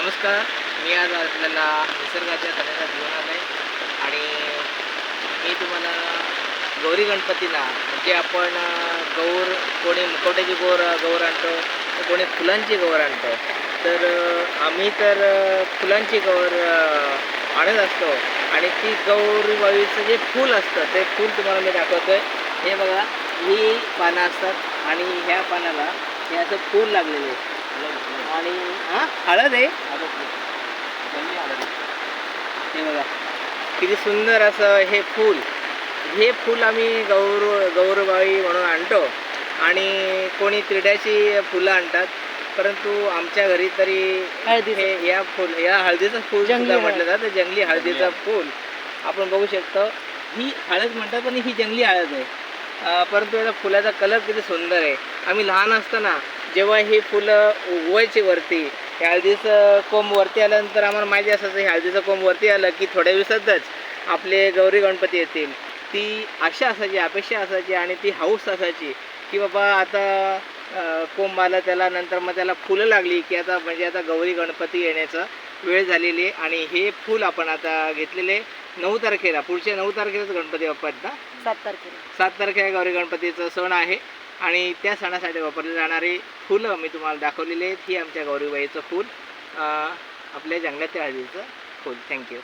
नमस्कार. मी आज आपल्याला निसर्गाच्या सणाला घेऊन आलो आहे आणि मी तुम्हाला गौरी गणपतीला म्हणजे आपण गौर कोणी मुखवट्याची गौर गौर आणतो तर कोणी फुलांची गौर आणतो तर आम्ही तर फुलांची गौर आणत असतो आणि ती गौरीबाईचं जे फूल असतं ते फूल तुम्हाला मी दाखवतो आहे हे बघा ही पानं असतात आणि ह्या पानाला हे असं फूल लागलेलं. आहे आणि हां हळद आहे. हे बघा. किती सुंदर असं हे फूल. हे फूल आम्ही गौर गौरबाई म्हणून आणतो. आणि कोणी तिरड्याची फुलं आणतात. परंतु आमच्या घरी तरी. हे या फुल या हळदीचं फूल जंगली सुद्धा. म्हटलं जातं. जंगली हळदीचं फूल आपण बघू शकतो. ही हळद म्हणतात पण ही जंगली हळद आहे. परंतु याचा फुलाचा कलर किती सुंदर आहे. आम्ही लहान असताना जेव्हा ही फुलं उगवायची वरती हळदीचं कोंब वरती आल्यानंतर आम्हाला माहिती असायचं हे हळदीचं कोंब वरती आलं की थोड्या दिवसातच आपले गौरी गणपती येतील. ती आशा असायची अपेक्षा असायची आणि ती हाऊस असायची की बाबा आता कोंब आलं त्याला नंतर मग त्याला फुलं लागली की आता म्हणजे आता गौरी गणपती येण्याचा वेळ झालेली आहे आणि हे फूल आपण आता घेतलेले नऊ तारखेला पुढच्या नऊ तारखेलाच गणपती बाप्पा आहेत ना सात तारखेला. सात तारखेला गौरी गणपतीचा सण आहे. आणि त्या सणासाठी वापरली जाणारी फुलं मी तुम्हाला दाखवलेली आहेत. ही आमच्या गौरीबाईचं फूल आपल्या जंगलातील हळदीचं फूल. थँक्यू